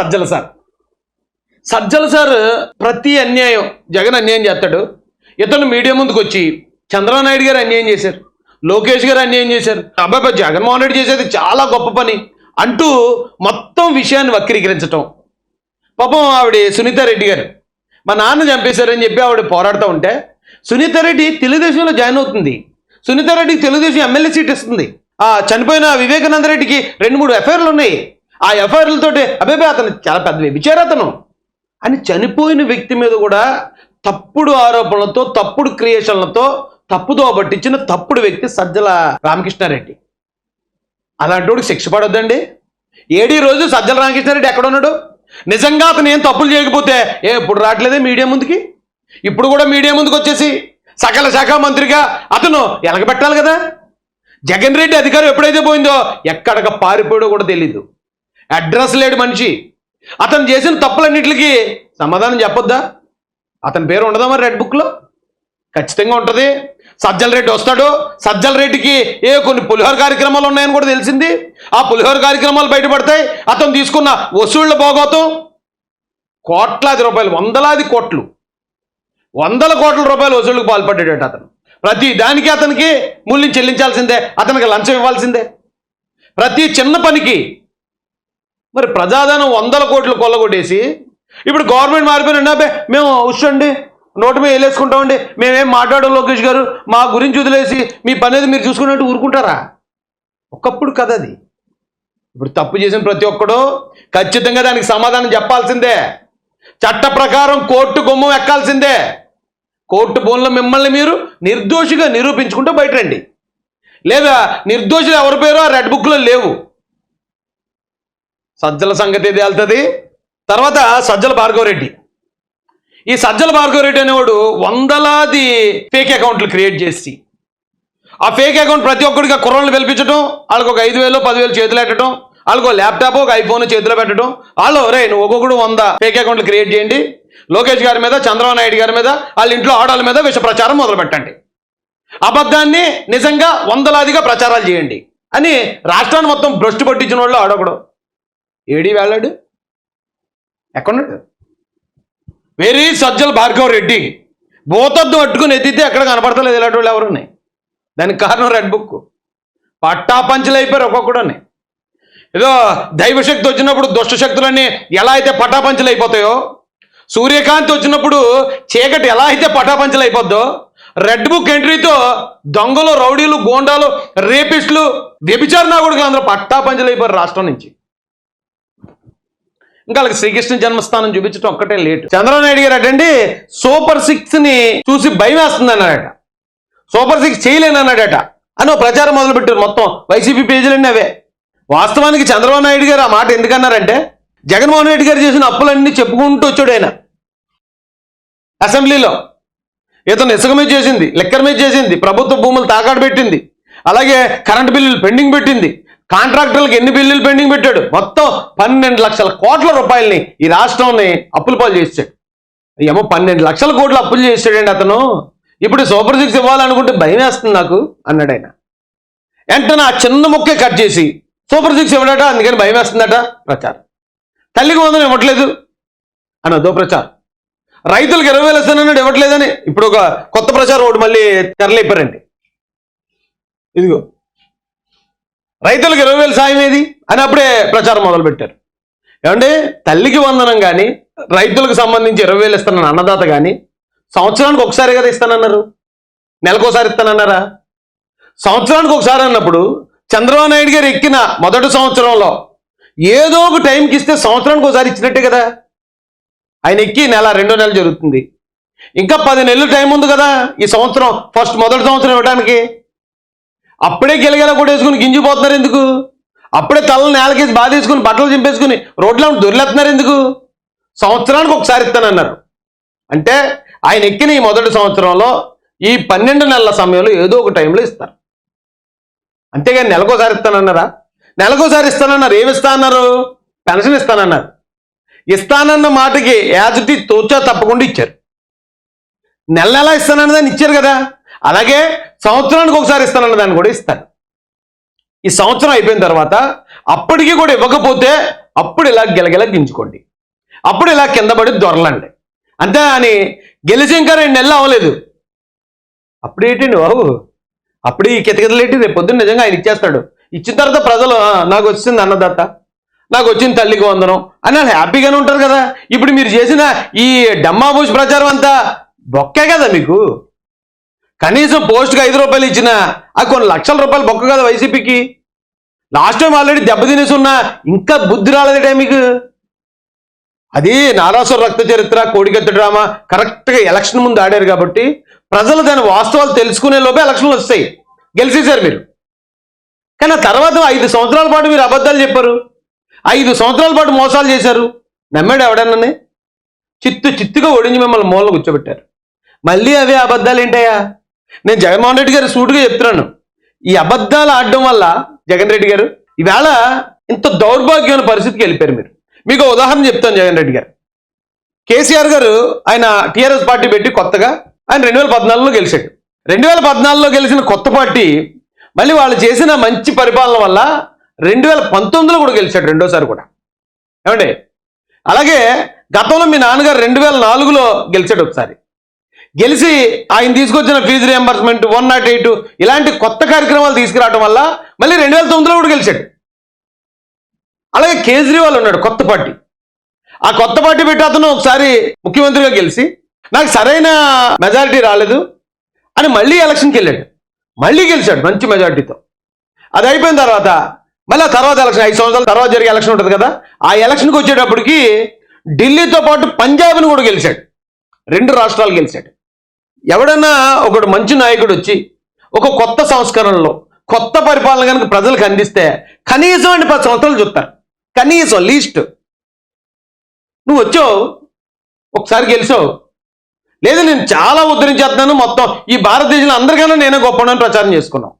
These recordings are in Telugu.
సజ్జల సార్. సజ్జల సార్ ప్రతి అన్యాయం జగన్ అన్యాయం చేస్తాడు. ఇతను మీడియా ముందుకు వచ్చి చంద్రబాబు నాయుడు గారు అన్యాయం చేశారు. లోకేష్ గారు అన్యాయం చేశారు. అబ్బాయి జగన్మోహన్ రెడ్డి చేసేది చాలా గొప్ప పని అంటూ మొత్తం విషయాన్ని వక్రీకరించటం. పాపం ఆవిడ సునీతారెడ్డి గారు. మా నాన్న చంపేశారని చెప్పి ఆవిడ పోరాడుతూ ఉంటే సునీతారెడ్డి తెలుగుదేశంలో జాయిన్ అవుతుంది. సునీతారెడ్డికి తెలుగుదేశం ఎమ్మెల్యే సీట్ ఇస్తుంది. ఆ చనిపోయిన వివేకానంద రెడ్డికి రెండు మూడు ఎఫ్ఐఆర్లు ఉన్నాయి. ఆ ఎఫ్ఐఆర్లతోటి అబ్బాయి అతను చాలా పెద్ద వ్యభిచారు అతను. అని చనిపోయిన వ్యక్తి మీద కూడా తప్పుడు ఆరోపణలతో తప్పుడు క్రియేషన్లతో తప్పుదో పట్టించిన తప్పుడు వ్యక్తి సజ్జల రామకృష్ణారెడ్డి. అలాంటి శిక్ష పడొద్దండి. ఏడీ రోజు సజ్జల రామకృష్ణారెడ్డి ఎక్కడ ఉన్నాడు నిజంగా అతను ఏం తప్పులు చేయకపోతే ఏ ఇప్పుడు రావట్లేదే మీడియా ముందుకి? ఇప్పుడు కూడా మీడియా ముందుకు వచ్చేసి సకల శాఖ మంత్రిగా అతను ఎలగబెట్టాలి కదా? జగన్ రెడ్డి అధికారం ఎప్పుడైతే పోయిందో ఎక్కడ పారిపోయాడో కూడా తెలీదు. అడ్రస్ లేడు మనిషి. అతను చేసిన తప్పులన్నిటికి సమాధానం చెప్పొద్దా? అతని పేరు ఉండదా మరి రెడ్ బుక్లో? ఖచ్చితంగా ఉంటుంది. సజ్జల రెడ్డి వస్తాడు. సజ్జల రెడ్డికి ఏ కొన్ని పులిహోర కార్యక్రమాలు ఉన్నాయని కూడా తెలిసింది. ఆ పులిహోర కార్యక్రమాలు బయటపడతాయి. అతను తీసుకున్న వసూళ్ళ భోగోతం కోట్లాది రూపాయలు వందలాది కోట్లు. వందల కోట్ల రూపాయలు వసూళ్ళకు పాల్పడ్డాడు అతను. ప్రతి దానికి అతనికి మూల్యం చెల్లించాల్సిందే అతనికి లంచం ఇవ్వాల్సిందే. ప్రతి చిన్న పనికి మరి ప్రజాధనం వందల కోట్లు కొల్లగొట్టేసి ఇప్పుడు గవర్నమెంట్ మారిపోయిన అబ్బే మేము ఉషండి నోటు మీద వేలేసుకుంటామండి మేమేం మాట్లాడడం లోకేష్ గారు మా గురించి వదిలేసి మీ పని ఏదో మీరు చూసుకున్నట్టు ఊరుకుంటారా? ఒకప్పుడు కథ అది. ఇప్పుడు తప్పు చేసిన ప్రతి ఒక్కడు ఖచ్చితంగా దానికి సమాధానం చెప్పాల్సిందే. చట్ట ప్రకారం కోర్టు గుమ్మం ఎక్కాల్సిందే. కోర్టు బోన్లో మిమ్మల్ని మీరు నిర్దోషిగా నిరూపించుకుంటూ బయట రండి లేదా నిర్దోషులు ఎవరి పేరో ఆ రెడ్ బుక్లో లేవు. సజ్జల సంగతి ఏది వెళ్తుంది? తర్వాత సజ్జల భార్గవరెడ్డి ఈ సజ్జల భార్గవరెడ్డి అనేవాడు వందలాది ఫేక్ అకౌంట్లు క్రియేట్ చేసి ఆ ఫేక్ అకౌంట్ ప్రతి ఒక్కడికి కుర్రలు పిలిపించడం వాళ్ళకి ఒక ఐదు వేలు పదివేలు చేతులు పెట్టడం వాళ్ళకు ఒక ల్యాప్టాప్ ఒక ఐఫోన్ చేతిలో పెట్టడం. వాళ్ళు రే నువ్వు ఒక్కొక్కడు వంద ఫేక్ అకౌంట్లు క్రియేట్ చేయండి. లోకేష్ గారి మీద చంద్రబాబు నాయుడు గారి మీద వాళ్ళ ఇంట్లో ఆడాల మీద విష ప్రచారం మొదలు పెట్టండి అబద్ధాన్ని నిజంగా వందలాదిగా ప్రచారాలు చేయండి అని రాష్ట్రాన్ని మొత్తం భ్రష్టు పట్టించిన వాళ్ళు ఆడొకడు. ఏడి వెళ్ళాడు ఎక్కడున్నాడు వెరీ సజ్జల భార్గవ్ రెడ్డి. భూతద్దు పట్టుకుని ఎత్తితే ఎక్కడ కనపడతలేదు. ఇలాంటి వాళ్ళు ఎవరున్నాయి దానికి కారణం రెడ్ బుక్. పట్టా పంచలు అయిపోయారు ఒక్కొక్కడని ఏదో దైవశక్తి వచ్చినప్పుడు దుష్టశక్తులన్నీ ఎలా అయితే పటాపంచలు అయిపోతాయో సూర్యకాంతి వచ్చినప్పుడు చీకటి ఎలా అయితే పటాపంచలు అయిపోద్దో రెడ్ బుక్ ఎంట్రీతో దొంగలు రౌడీలు గోండాలు రేపిస్టులు వ్యభిచారణ కూడా అందరూ పట్టాపంచలు అయిపోయారు రాష్ట్రం నుంచి. ఇంకా వాళ్ళకి శ్రీకృష్ణ జన్మస్థానం చూపించడం ఒక్కటే లేట్. చంద్రబాబు నాయుడు గారు అటండి సూపర్ సిక్స్ని చూసి భయం వేస్తుంది అన్నాడట. సూపర్ సిక్స్ చేయలేను అన్నాడట. అని ఓ ప్రచారం మొదలుపెట్టారు మొత్తం వైసీపీ పేజీలన్నీ అవే. వాస్తవానికి చంద్రబాబు నాయుడు గారు ఆ మాట ఎందుకన్నారంటే జగన్మోహన్ రెడ్డి గారు చేసిన అప్పులన్నీ చెప్పుకుంటూ వచ్చాడు ఆయన. అసెంబ్లీలో ఇతను ఇసుక మీద చేసింది లెక్కర్ మీద చేసింది ప్రభుత్వ భూములు తాకాడు పెట్టింది అలాగే కరెంటు బిల్లులు పెండింగ్ పెట్టింది కాంట్రాక్టర్లకు ఎన్ని బిల్లులు పెండింగ్ పెట్టాడు? మొత్తం పన్నెండు లక్షల కోట్ల రూపాయలని ఈ రాష్ట్రంని అప్పుల పాలు చేశాడు ఏమో పన్నెండు లక్షల కోట్లు అప్పులు చేశాడండి అతను. ఇప్పుడు సూపర్ సిక్స్ ఇవ్వాలనుకుంటే భయం వేస్తుంది నాకు అన్నాడు ఆయన. వెంటనే ఆ చిన్న ముక్కే కట్ చేసి సూపర్ సిక్స్ ఇవ్వడట అందుకని భయం వేస్తుందట ప్రచారం. తల్లికి వందనం ఇవ్వట్లేదు అని అదో ప్రచారం. రైతులకు ఇరవై వేలు ఇస్తానన్నాడు ఇవ్వట్లేదని. ఇప్పుడు ఒక కొత్త ప్రచారం ఒకటి మళ్ళీ తెరలేపారండి. ఇదిగో. రైతులకు ఇరవై వేలు సాయం ఏది? అని అప్పుడే ప్రచారం మొదలుపెట్టారు. ఏమంటే తల్లికి వందనం కానీ రైతులకు సంబంధించి ఇరవై వేలు ఇస్తానన్న అన్నదాత కానీ సంవత్సరానికి ఒకసారి కదా ఇస్తానన్నారు? నెలకోసారి ఇస్తానన్నారా? సంవత్సరానికి ఒకసారి అన్నప్పుడు చంద్రబాబు నాయుడు గారు ఎక్కిన మొదటి సంవత్సరంలో ఏదో ఒక టైంకి ఇస్తే సంవత్సరానికి ఒకసారి ఇచ్చినట్టే కదా? ఆయన ఎక్కి నెల రెండో నెల జరుగుతుంది. ఇంకా పది నెలలు టైం ఉంది కదా ఈ సంవత్సరం ఫస్ట్ మొదటి సంవత్సరం ఇవ్వడానికి? అప్పుడే గెలగెల కూడా వేసుకుని గింజిపోతున్నారు ఎందుకు? అప్పుడే తలని నేలకేసి బాధేసుకుని బట్టలు చింపేసుకుని రోడ్లో దొరిలేస్తున్నారు ఎందుకు? సంవత్సరానికి ఒకసారి ఇస్తానన్నారు. అంటే ఆయన ఎక్కిన ఈ మొదటి సంవత్సరంలో ఈ పన్నెండు నెలల సమయంలో ఏదో ఒక టైంలో ఇస్తారు. అంతేగాని నెలకోసారి ఇస్తానన్నారా? నెలకోసారి ఇస్తానన్నారు. ఏమి ఇస్తా అన్నారు పెన్షన్ ఇస్తానన్నారు. ఇస్తానన్న మాటకి యాజుటి తోచా తప్పకుండా ఇచ్చారు. నెల నెలా ఇస్తానన్న దాన్ని ఇచ్చారు కదా? అలాగే సంవత్సరానికి ఒకసారి ఇస్తానన్న దాన్ని కూడా ఇస్తారు ఈ సంవత్సరం అయిపోయిన తర్వాత అప్పటికి కూడా ఇవ్వకపోతే అప్పుడు ఇలా గెలగెల గించుకోండి. అప్పుడు ఇలా కింద పడి దొరలండి. అంతే అని గెలిచి ఇంకా రెండు నెలలు అవ్వలేదు. అప్పుడు ఏంటండి బాబు? అప్పుడు ఈ కితకితలేటి రేపు పొద్దున్న నిజంగా ఆయన ఇచ్చేస్తాడు. ఇచ్చిన తర్వాత ప్రజలు నాకు వచ్చింది అన్నదత్త నాకు వచ్చింది తల్లికి వందనం. అని వాళ్ళు హ్యాపీగానే ఉంటారు కదా. ఇప్పుడు మీరు చేసిన ఈ డమ్మా భూష్ ప్రచారం అంతా బొక్కే కదా మీకు? కనీసం పోస్ట్కి ఐదు రూపాయలు ఇచ్చిన ఆ కొన్ని లక్షల రూపాయలు బొక్క కదా వైసీపీకి. లాస్ట్ టైం ఆల్రెడీ దెబ్బతినేసి ఉన్నా ఇంకా బుద్ధి రాలేదు మీకు అది నారాసుర రక్త చరిత్ర కోడికత్త డ్రామా కరెక్ట్గా ఎలక్షన్ ముందు ఆడారు కాబట్టి ప్రజలు దాని వాస్తవాలు తెలుసుకునే లోపే ఎలక్షన్లు వస్తాయి. గెలిచేశారు మీరు. కానీ ఆ తర్వాత ఐదు సంవత్సరాల పాటు మీరు అబద్ధాలు చెప్పారు. ఐదు సంవత్సరాల పాటు మోసాలు చేశారు. నమ్మాడు ఎవడన్ననే? చిత్తు చిత్తుగా ఓడించి మిమ్మల్ని మూల కూర్చోబెట్టారు. మళ్ళీ అవే అబద్ధాలు ఏంటయ్యా? నేను జగన్మోహన్ రెడ్డి గారు సూటుగా చెప్తున్నాను. ఈ అబద్ధాలు ఆడడం వల్ల జగన్ రెడ్డి గారు ఈవేళ ఇంత దౌర్భాగ్యమైన పరిస్థితికి వెళ్ళిపోయారు మీరు. మీకు ఉదాహరణ చెప్తాను జగన్ రెడ్డి గారు. కేసీఆర్ గారు ఆయన టీఆర్ఎస్ పార్టీ పెట్టి కొత్తగా ఆయన రెండు వేల పద్నాలుగులో గెలిచాడు. రెండు వేల పద్నాలుగులో గెలిచిన కొత్త పార్టీ మళ్ళీ వాళ్ళు చేసిన మంచి పరిపాలన వల్ల రెండు వేల పంతొమ్మిదిలో కూడా గెలిచాడు రెండోసారి కూడా. ఏమండి? అలాగే గతంలో మీ నాన్నగారు రెండు వేల నాలుగులో గెలిచాడు ఒకసారి. గెలిచి ఆయన తీసుకొచ్చిన fee reimbursement one not eight ఇలాంటి కొత్త కార్యక్రమాలు తీసుకురావడం వల్ల మళ్ళీ రెండు వేల తొమ్మిదిలో కూడా గెలిచాడు. అలాగే కేజ్రీవాల్ ఉన్నాడు కొత్త పార్టీ. ఆ కొత్త పార్టీ పెట్టి అతను ఒకసారి ముఖ్యమంత్రిగా గెలిచి నాకు సరైన మెజారిటీ రాలేదు అని మళ్ళీ ఎలక్షన్కి వెళ్ళాడు. మళ్ళీ గెలిచాడు మంచి మెజారిటీతో అది అయిపోయిన తర్వాత మళ్ళీ తర్వాత ఎలక్షన్ ఐదు సంవత్సరాల తర్వాత జరిగే ఎలక్షన్ ఉంటుంది కదా ఆ ఎలక్షన్కి వచ్చేటప్పటికి ఢిల్లీతో పాటు పంజాబ్ను కూడా గెలిచాడు. రెండు రాష్ట్రాలు గెలిచాడు. ఎవడన్నా ఒకడు మంచి నాయకుడు వచ్చి ఒక కొత్త సంస్కరణలో కొత్త పరిపాలన కనుక ప్రజలకు అందిస్తే కనీసం అంటే పది సంవత్సరాలు చూస్తారు. కనీసం లీస్ట్ నువ్వు వచ్చావు ఒకసారి గెలిచావు. లేదు నేను చాలా ఉద్ధరించేస్తున్నాను. మొత్తం ఈ భారతదేశంలో అందరికన్నా నేనే గొప్పనని ప్రచారం చేసుకున్నావు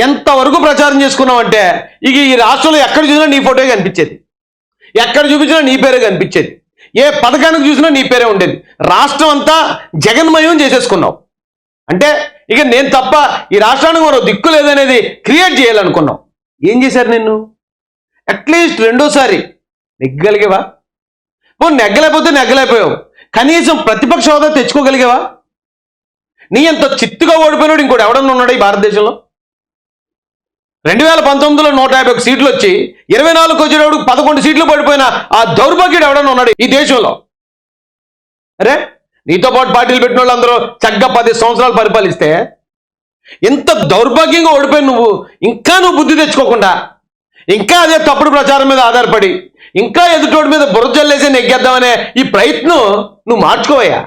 ఎంతవరకు ప్రచారం చేసుకున్నావంటే ఇక ఈ రాష్ట్రంలో ఎక్కడ చూసినా నీ ఫోటో కనిపించేది. ఎక్కడ చూపించినా నీ పేరే కనిపించేది. ఏ పథకానికి చూసినా నీ పేరే ఉండేది. రాష్ట్రం అంతా జగన్మయం చేసేసుకున్నావు. అంటే ఇక నేను తప్ప ఈ రాష్ట్రానికి మరో దిక్కు లేదనేది క్రియేట్ చేయాలనుకున్నావు. ఏం చేశారు నిన్ను? అట్లీస్ట్ రెండోసారి నెగ్గలిగేవా? ఓ నెగ్గలేకపోతే నెగ్గలేకపోయావు. కనీసం ప్రతిపక్ష హోదా తెచ్చుకోగలిగావా? నీ అంత చిత్తుగా ఓడిపోయినాడు ఇంకోటి ఎవడన్నా ఉన్నాడు ఈ భారతదేశంలో? రెండు వేల పంతొమ్మిదిలో నూట యాభై ఒక సీట్లు వచ్చి ఇరవై నాలుగు వచ్చేటప్పుడు పదకొండు సీట్లు పడిపోయిన ఆ దౌర్భాగ్యుడు ఎవడన్నా ఉన్నాడు ఈ దేశంలో? అరే నీతో పాటు పార్టీలు పెట్టిన వాళ్ళందరూ చక్కగా పది సంవత్సరాలు పరిపాలిస్తే ఇంత దౌర్భాగ్యంగా ఓడిపోయి నువ్వు ఇంకా నువ్వు బుద్ధి తెచ్చుకోకుండా ఇంకా అదే తప్పుడు ప్రచారం మీద ఆధారపడి ఇంకా ఎదుటోడి మీద బురజల్లేసి నెగ్గేద్దామనే ఈ ప్రయత్నం నువ్వు మార్చుకోవయ్యా.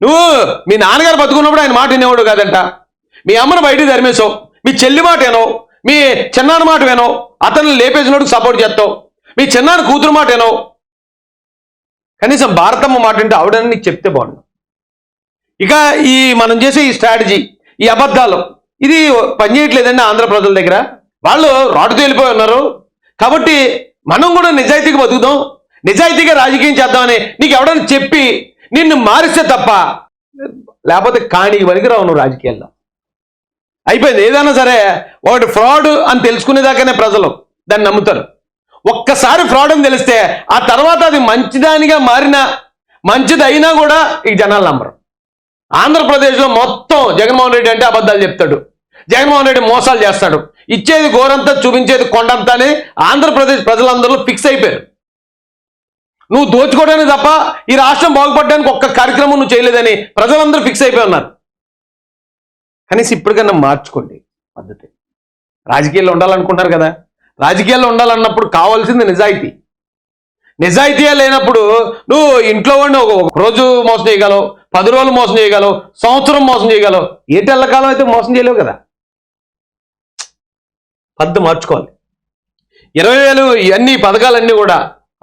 నువ్వు మీ నాన్నగారు బతుకున్నప్పుడు ఆయన మాట వినేవాడు కాదంట. మీ అమ్మను బయటికి ధర్మేశావు మీ చెల్లి మాట ఏనో మీ చిన్నాన్న మాట ఏనో అతన్ని లేపేసినోడికి సపోర్ట్ చేస్తావు. మీ చిన్నాన్న కూతురు మాట ఏనో. కనీసం భారతమ్మ మాట అంటే ఆవిడని నీకు చెప్తే బాగుండు. ఇక ఈ మనం చేసే ఈ స్ట్రాటజీ ఈ అబద్ధాలు ఇది పనిచేయట్లేదండి ఆంధ్ర ప్రజల దగ్గర. వాళ్ళు రాటు తేలిపోయి ఉన్నారు. కాబట్టి మనం కూడా నిజాయితీగా బతుకుదాం. నిజాయితీగా రాజకీయం చేద్దామని నీకు ఎవడని చెప్పి నిన్ను మారిస్తే తప్ప లేకపోతే కాణికి పనికిరావు నువ్వు రాజకీయాల్లో. అయిపోయింది. ఏదైనా సరే ఒకటి ఫ్రాడ్ అని తెలుసుకునేదాకానే ప్రజలు దాన్ని నమ్ముతారు. ఒక్కసారి ఫ్రాడ్ అని తెలిస్తే ఆ తర్వాత అది మంచిదానిగా మారినా మంచిది అయినా కూడా ఈ జనాలు నమ్మరు. ఆంధ్రప్రదేశ్లో మొత్తం జగన్మోహన్ రెడ్డి అంటే అబద్ధాలు చెప్తాడు. జగన్మోహన్ రెడ్డి మోసాలు చేస్తాడు. ఇచ్చేది గోరంతా చూపించేది కొండంతా అని ఆంధ్రప్రదేశ్ ప్రజలందరూ ఫిక్స్ అయిపోయారు. నువ్వు దోచుకోవడానికి తప్ప ఈ రాష్ట్రం బాగుపడడానికి ఒక్క కార్యక్రమం నువ్వు చేయలేదని ప్రజలందరూ ఫిక్స్ అయిపోయి ఉన్నారు. కనీసం ఇప్పటికన్నా మార్చుకోండి పద్ధతి. రాజకీయాల్లో ఉండాలనుకుంటారు కదా. రాజకీయాల్లో ఉండాలన్నప్పుడు కావాల్సింది నిజాయితీ. నిజాయితీగా లేనప్పుడు నువ్వు ఇంట్లో ఉండి ఒక రోజు మోసం చేయగలవు పది రోజులు మోసం చేయగలవు సంవత్సరం మోసం చేయగలవు. ఏ తెల్లకాలం అయితే మోసం చేయలేవు కదా. పద్ధతి మార్చుకోవాలి. ఇరవై వేలు ఇవన్నీ పథకాలన్నీ కూడా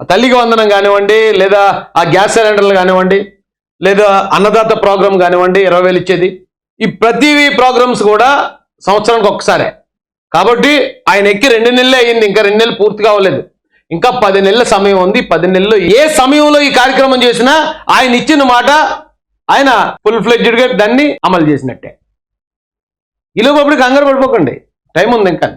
తల్లికి వందనం కానివ్వండి లేదా ఆ గ్యాస్ సిలిండర్లు కానివ్వండి లేదా అన్నదాత ప్రోగ్రామ్ కానివ్వండి ఇరవై వేలు ఇచ్చేది. ఈ ప్రతి ప్రోగ్రామ్స్ కూడా సంవత్సరానికి ఒక్కసారే. కాబట్టి ఆయన ఎక్కి రెండు నెలలే అయింది ఇంకా రెండు నెలలు పూర్తి కావలేదు ఇంకా పది నెలల సమయం ఉంది. పది నెలలు ఏ సమయంలో ఈ కార్యక్రమం చేసినా ఆయన ఇచ్చిన మాట ఆయన ఫుల్ ఫ్లెడ్జ్డ్గా దాన్ని అమలు చేసినట్టే. ఈలోపు అప్పుడు కంగారు పడిపోకండి. టైం ఉంది ఇంకా.